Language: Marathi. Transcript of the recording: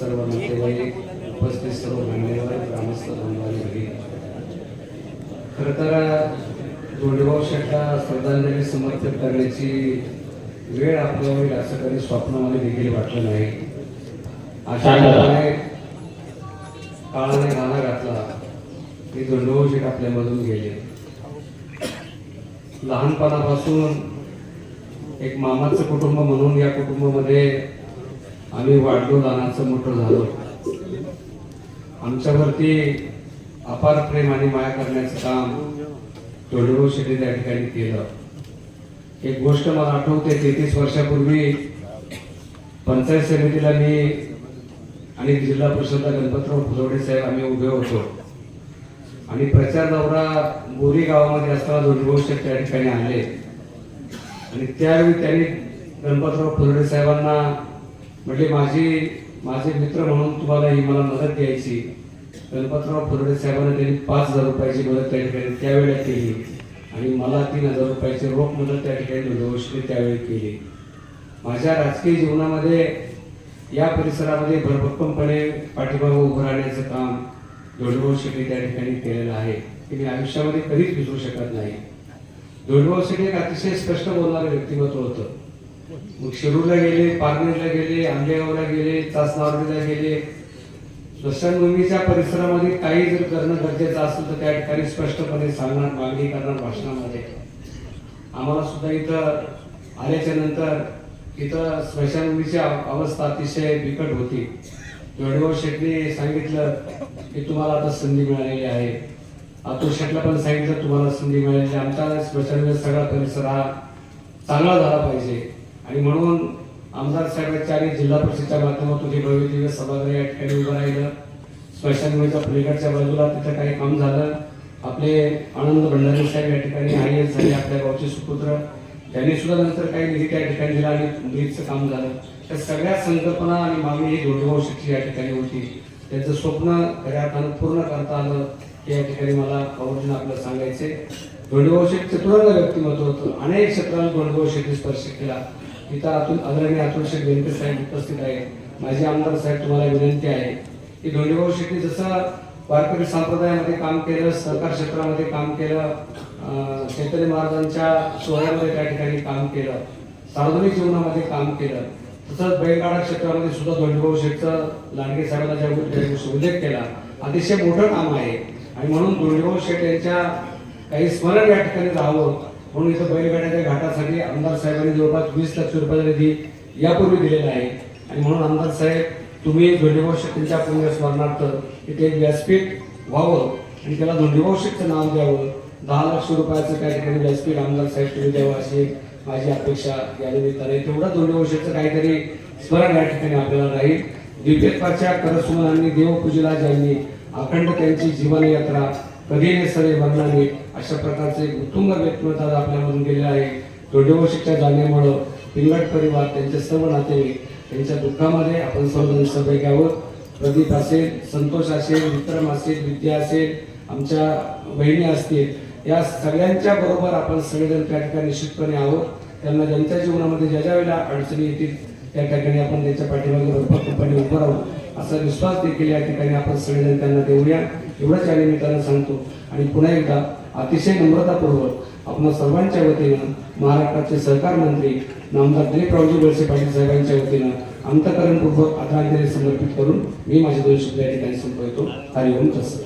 सर्व नातेवाईक उपस्थित सर्व मान्यवर ग्रामस्थ भगिनी खरं तर जोडीभाऊ शेटला श्रद्धांजली समर्पित करण्याची वेळ आपल्यावर होईल असं कधी स्वप्नामध्ये देखील वाटलं नाही. अशा प्रकारे काळाने गाणं घातला की जोडीभाऊ शेट आपल्यामधून गेले. लहानपणापासून एक मामाचं कुटुंब म्हणून या कुटुंबामध्ये आम्ही वाढलो लहानाचं मोठं झालो. आमच्यावरती अपार प्रेम आणि माया करण्याचं काम जोडीभाऊ शेट्टी त्या ठिकाणी केलं. एक गोष्ट मला आठवते तेहतीस वर्षापूर्वी पंचायत समितीला मी आणि जिल्हा परिषद गणपतराव फुलवडे साहेब आम्ही उभे होतो. आणि प्रचार दौरा बोरी गावामध्ये असताना दोन गोष्ट त्या ठिकाणी आले. आणि त्यावेळी त्यांनी गणपतराव फुलडे साहेबांना म्हटले माझी माझे मित्र म्हणून तुम्हाला ही मला मदत द्यायची. गणपतराव फुलडे साहेबांना त्यांनी पाच हजार रुपयाची मदत त्या ठिकाणी त्यावेळेला केली. आणि मला तीन हजार रुपयाची रोख मदत त्या ठिकाणी जोडीभाऊशीने त्यावेळी केली. माझ्या राजकीय जीवनामध्ये या परिसरामध्ये भरभक्कमपणे पाठीमागं उभं राहण्याचं काम जोडीभाऊ शेट्टी त्या ठिकाणी केलेलं आहे. ते मी आयुष्यामध्ये कधीच विसरू शकत नाही. जोडभाऊ शेट्टी एक अतिशय स्पष्ट बोलणारं व्यक्तिमत्व होतं. मग शिरूरला गेले पारनेरला गेले आंबेगावला गेले चासनावडीला गेले. स्मशानभूमीच्या परिसरामध्ये काही जर करणं गरजेचं असेल तर त्या ठिकाणी स्पष्टपणे सांगणार मागणी करणार भाषणामध्ये. आम्हाला सुद्धा इथं आल्याच्यानंतर इथं स्मशानभूमीची अवस्था अतिशय बिकट होती. जोडभाऊ शेटने सांगितलं की तुम्हाला आता संधी मिळालेली आहे. अतुल शेटला पण सांगितलं तुम्हाला संधी मिळेल. आमचा स्पेशल सगळा परिसर हा चांगला झाला पाहिजे. आणि म्हणून आमदार साहेबांच्या आणि जिल्हा परिषदच्या माध्यमातून हे भव्य दिव्य सभागृह या ठिकाणी उभं राहिलं. स्मशानभूमीच्या म्हणजे पलीकडच्या बाजूला तिथं काही काम झालं. आपले आनंद भंडारी साहेब या ठिकाणी आय एस झाले आपल्या गावचे सुपुत्र. त्यांनी सुद्धा नंतर काही निधी त्या ठिकाणी दिला आणि निधीचं काम झालं. त्या सगळ्या संकल्पना आणि मागणी ही जोडभाऊ या ठिकाणी होती. त्यांचं स्वप्न खऱ्या अर्थानं पूर्ण करता आलं. या ठिकाणी मला आवर्जून आपल्याला सांगायचे जोडभाऊ शेठ चतुरंग व्यक्तिमत्व होतं. अनेक क्षेत्रात जोडभाऊ शेट्टी स्पर्श केला. इथं अतुल आदरणीय अतुल शेठ बेनके साहेब उपस्थित आहे माझे आमदार साहेब तुम्हाला विनंती आहे की धोंडीभाऊ शेट्टी जसं वारकरी संप्रदायामध्ये काम केलं सहकार क्षेत्रामध्ये काम केलं शेतकरी चैतन्य महाराजांच्या सोहळ्यामध्ये त्या ठिकाणी काम केलं सार्वजनिक जीवनामध्ये काम केलं तसंच बैलगाडा क्षेत्रामध्ये सुद्धा धोंडीभाऊ शेठचं लांडगे साहेबांना ज्या उल्लेख केला अतिशय मोठं काम आहे. आणि म्हणून धोंडीभाऊ शेठ यांच्या काही स्मरण या ठिकाणी राहावं म्हणून इथं बैलगाड्याच्या घाटासाठी आमदार साहेबांनी जवळपास वीस लक्ष रुपयाचा निधी यापूर्वी दिलेला आहे. आणि म्हणून आमदार साहेब तुम्ही धोंडीभाऊ शेट्टींच्या पुण्य स्मरणार्थ इथे एक व्यासपीठ व्हावं आणि त्याला धोंडीभाऊ शेठचं नाव द्यावं. दहा लक्ष रुपयाचं त्या ठिकाणी व्यासपीठ आमदार साहेब तुम्ही द्यावं अशी माझी अपेक्षा या निमित्ताने. तेवढं धोंडीभाऊ शेठचं काहीतरी स्मरण या ठिकाणी आपल्याला राहील. दिव्यत्वाच्या करसुमनांनी देवपूजेला ज्यांनी अखंड त्यांची जीवनयात्रा कधी ने सरे वर्णाने अशा प्रकारचे उत्तुंग व्यक्तिमत्व आज आपल्यामधून गेले आहे. जोडेवशीच्या जाण्यामुळं पिंगट परिवार त्यांचे सर्व नातेवाईक त्यांच्या दुःखामध्ये आपण सर्वजण सहभागी आहोत. प्रदीप असेल संतोष असेल विक्रम असेल विद्या असेल आमच्या बहिणी असतील या सगळ्यांच्या बरोबर आपण सगळेजण त्या ठिकाणी निश्चितपणे आहोत. त्यांना ज्यांच्या जीवनामध्ये ज्या ज्या वेळेला अडचणी येतील त्या ठिकाणी आपण त्यांच्या पाठीमागे भरपूरपणे उभं राहू. असा विश्वास देखील या ठिकाणी आपण सगळेजण त्यांना देऊया. एवढंच या निमित्तानं सांगतो. आणि पुन्हा एकदा अतिशय नम्रतापूर्वक आपण सर्वांच्या वतीनं महाराष्ट्राचे सहकार मंत्री नामदार दिलीपरावजी वळसे पाटील साहेबांच्या वतीनं अंतकरणपूर्वक आदरांजली समर्पित करून मी माझे दोन शब्द या ठिकाणी संपवतो. हरिओम तसं